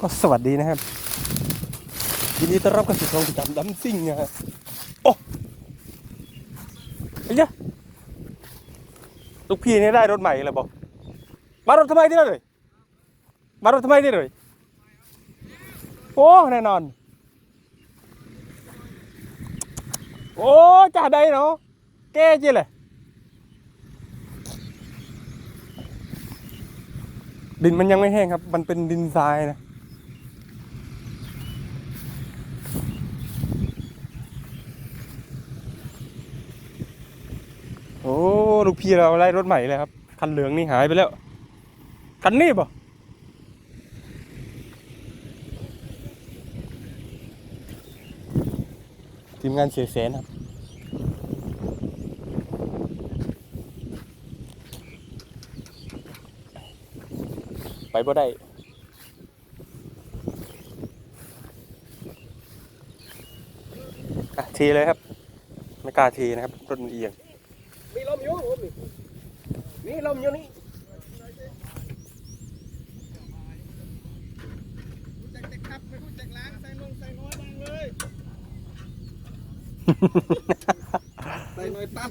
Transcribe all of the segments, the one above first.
ก็สวัสดีนะครับยินดีต้อนรับเข้าสู่ช่องประจำดัมซิ่งนะฮะโอ้ไอ้ยะลูกพี่นี่ได้รถใหม่แล้วบอก มารถทำไมนี่เลยมารถทำไมนี่เลยโอ้แน่นอน โอ้จ่าได้เนาะแกจีเลยดินมันยังไม่แห้งครับ มันเป็นดินทรายนะ อ้ลูกพี่เราไล่รถใหม่เลยครับ คันเหลืองนี่หายไปแล้ว คันนี้ป่ะทีมงานเสียแสนครับไปบ่ได้ทีเลยครับ ไม่กล้าทีนะครับรถมันเอียง มีลมอยู่นี่จักแต่ขับไม่รู้จักล้างใส่นงใส่น้อยบ้างเลยใส่น้อยตั้ม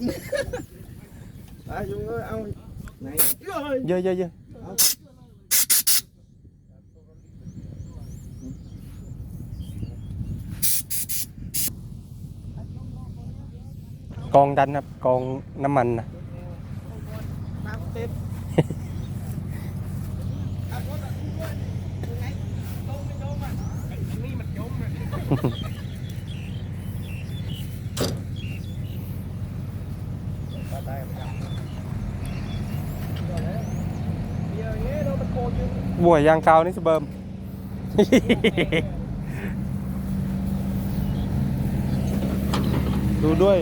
อายุเอ้ยเอาไหนเอ้ยเยอะเยอะเยอะกองดันครับกองน้ำมันนะ ตามเต็มขับรถอะคุณด้วยยังไงจมไม่จมอะไอ้นี่มันจม บวยางเรามันโกนอยู่บัวยางกาวนี่สเบิร์มดูด้วย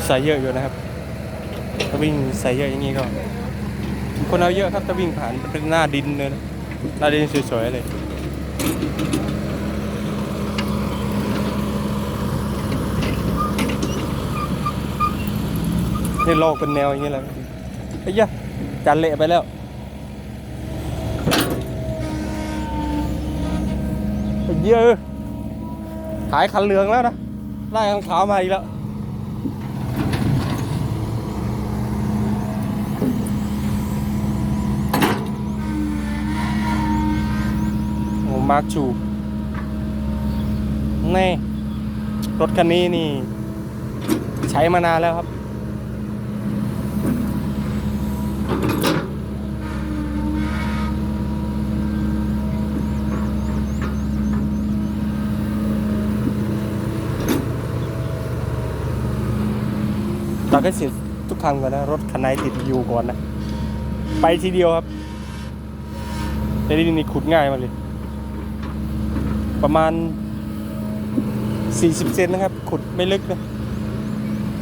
ถใส่เยอะอยู่นะครับถ้าวิ่งใส่เยอะอย่างนี้ก็ คนเอาเยอะครับถ้าวิ่งผ่านเป็นหน้าดินเลยนะหน้าดินสวยๆเลยนี่โลกเป็นแนวอย่างนี้แหละไอ้ยะจันเละไปแล้วเยอะหายคันเหลืองแล้วนะไล่คันขาวมาอีกแล้ว มาร์คชูแน่รถคันนี้นี่ ใช้มานานแล้วครับตอนก็เสียทุกครั้งก่อนนะ รถคันไหนติดอยู่ก่อนนะ ไปทีเดียวครับแต่นี่นี่ขุดง่ายมากเลย ประมาณ 40 เซนนะครับ ขุดไม่ลึกนะ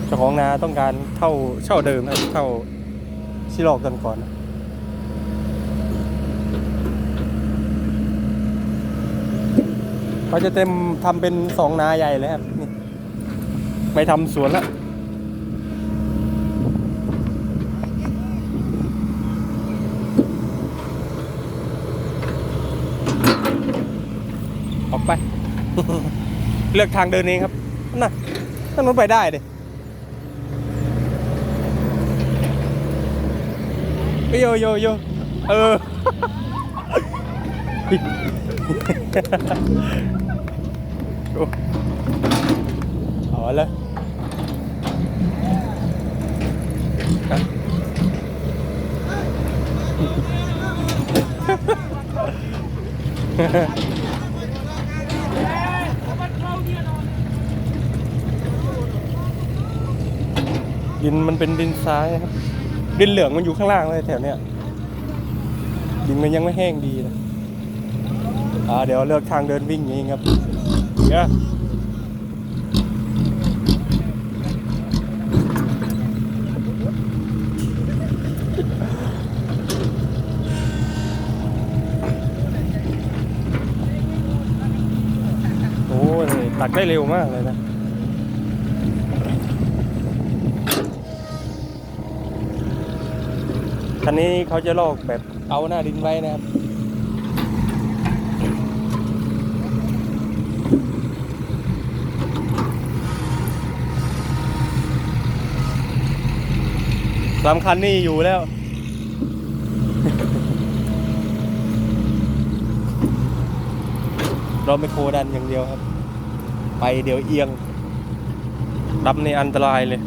เจ้าของนาต้องการเท่าเช่าเดิมนะครับเท่าที่ลอกกันก่อนนะเขาจะเต็มทำเป็นสองนาใหญ่เลยครับนี่ไม่ทำสวนละ ไป เลือกทางเดินเองครับน่ะถ้ารถไปได้ดิโยโยโยเออโอ้เอาลยฮ ดินมันเป็นดินทรายครับ ดินเหลืองมันอยู่ข้างล่างเลยแถวเนี้ยดินมันยังไม่แห้งดีนะอ่าเดี๋ยวเลือกทางเดินวิ่งเองครับเดี๋ยวตักได้เร็วมากเลยนะ คันนี้เขาจะลอกแบบเอาหน้าดินไว้นะครับสำคัญนี่อยู่แล้วเราไม่โคดันอย่างเดียวครับ ไปเดี๋ยวเอียงรับในอันตรายเลย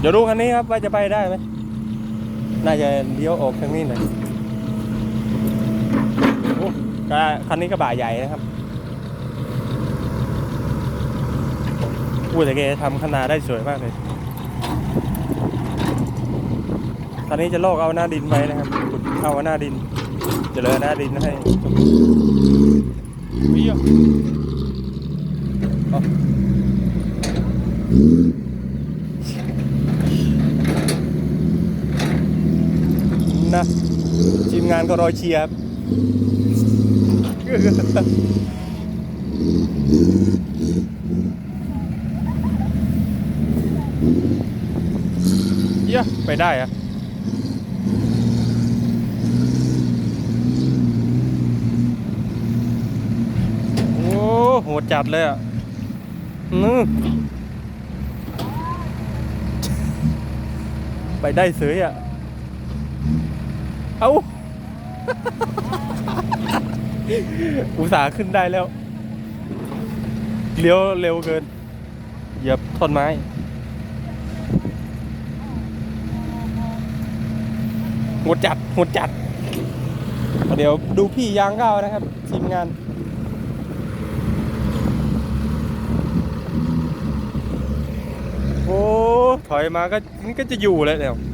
เดี๋ยวดูคันนี้ครับว่าจะไปได้ไหมน่าจะเลี้ยวออกทางนี้หน่อยกระคันนี้กระบะใหญ่นะครับอู้แต่แกทำขนาดได้สวยมากเลยคันนี้จะลอกเอาหน้าดินไว้นะครับขุดเอาหน้าดินจะเหลือหน้าดินให้วิ่งเอ นะทีมงานก็รอเชียร์ครับเยอะไปได้อะโอ้โหจัดเลยอะนึไปได้เสยอะ เอาอุตส่าห์ขึ้นได้แล้ว เลี้ยวเร็วเกิน เหยียบท่อนไม้หดจัดหดจัด เดี๋ยวดูพี่ยางก้าวนะครับ ทีมงาน โอ้ ถอยมาก็นี่ก็จะอยู่แล้วเดี๋ยวอะ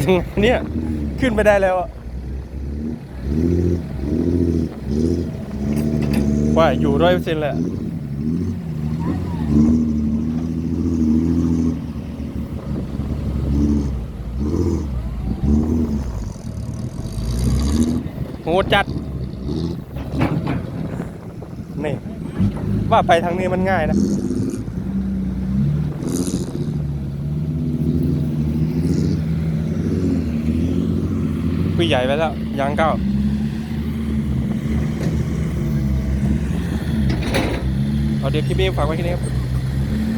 ยังไงเนี่ย ขึ้นไปได้แล้วว่าอยู่ร้อยเปอร์เซ็นต์เละโหจัด นี่ ว่าไปทางนี้มันง่ายนะ พี่ใหญ่ไปแล้วยางเก้าเอาเดี๋ยวคลิปนี้ฝากไว้ที่นี้ครับ